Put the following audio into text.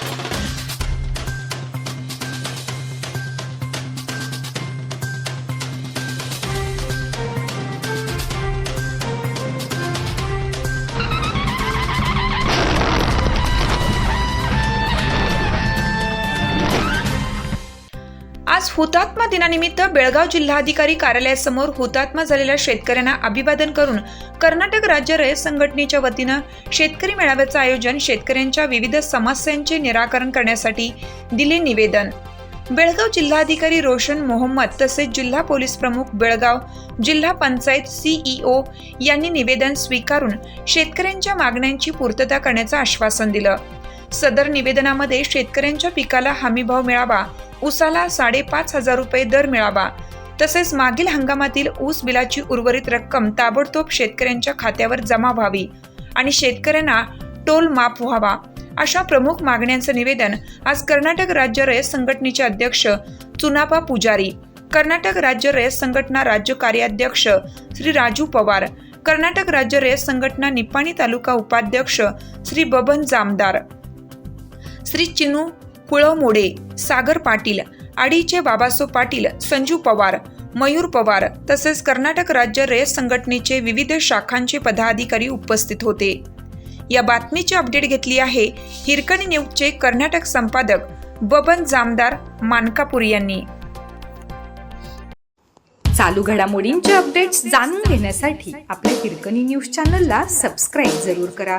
Thank you. आज हुतात्मा दिनानिमित्त बेळगाव जिल्हाधिकारी कार्यालयासमोर हुतात्मा झालेल्या शेतकऱ्यांना अभिवादन करून कर्नाटक राज्य रयत संघटनेच्या वतीनं शेतकरी मेळाव्याचं आयोजन शेतकऱ्यांच्या विविध समस्यांचे निराकरण करण्यासाठी दिले निवेदन. बेळगाव जिल्हाधिकारी रोशन मोहम्मद तसेच जिल्हा पोलीस प्रमुख बेळगाव जिल्हा पंचायत सीईओ यांनी निवेदन स्वीकारून शेतकऱ्यांच्या मागण्यांची पूर्तता करण्याचं आश्वासन दिलं. सदर निवेदनामध्ये शेतकऱ्यांच्या पिकाला हमीभाव मिळावा ऊसाला साडेपाच हजार रुपये दर मिळावा. तसेच मागील हंगामातील ऊस बिलाची उर्वरित रक्कम ताबडतोब शेतकऱ्यांच्या खात्यावर जमा व्हावी आणि शेतकऱ्यांना टोल माफ व्हावा अशा प्रमुख मागण्यांचं निवेदन आज कर्नाटक राज्य रयत संघटनेचे अध्यक्ष चुनापा पुजारी कर्नाटक राज्य रयत संघटना राज्य कार्याध्यक्ष श्री राजू पवार कर्नाटक राज्य रयत संघटना निपाणी तालुका उपाध्यक्ष श्री बबन जामदार श्री चिनू कुळमोडे सागर पाटील आडीचे बाबासो पाटील संजू पवार मयूर पवार तसेच कर्नाटक राज्य रेस संघटनेचे विविध शाखांचे पदाधिकारी उपस्थित होते. या बातमीची अपडेट घेतली आहे हिरकणी न्यूजचे कर्नाटक संपादक बबन जामदार मानकापूर यांनी. चालू घडामोडींचे अपडेट्स जाणून घेण्यासाठी आपल्या हिरकणी न्यूज चॅनलला सबस्क्राईब जरूर करा.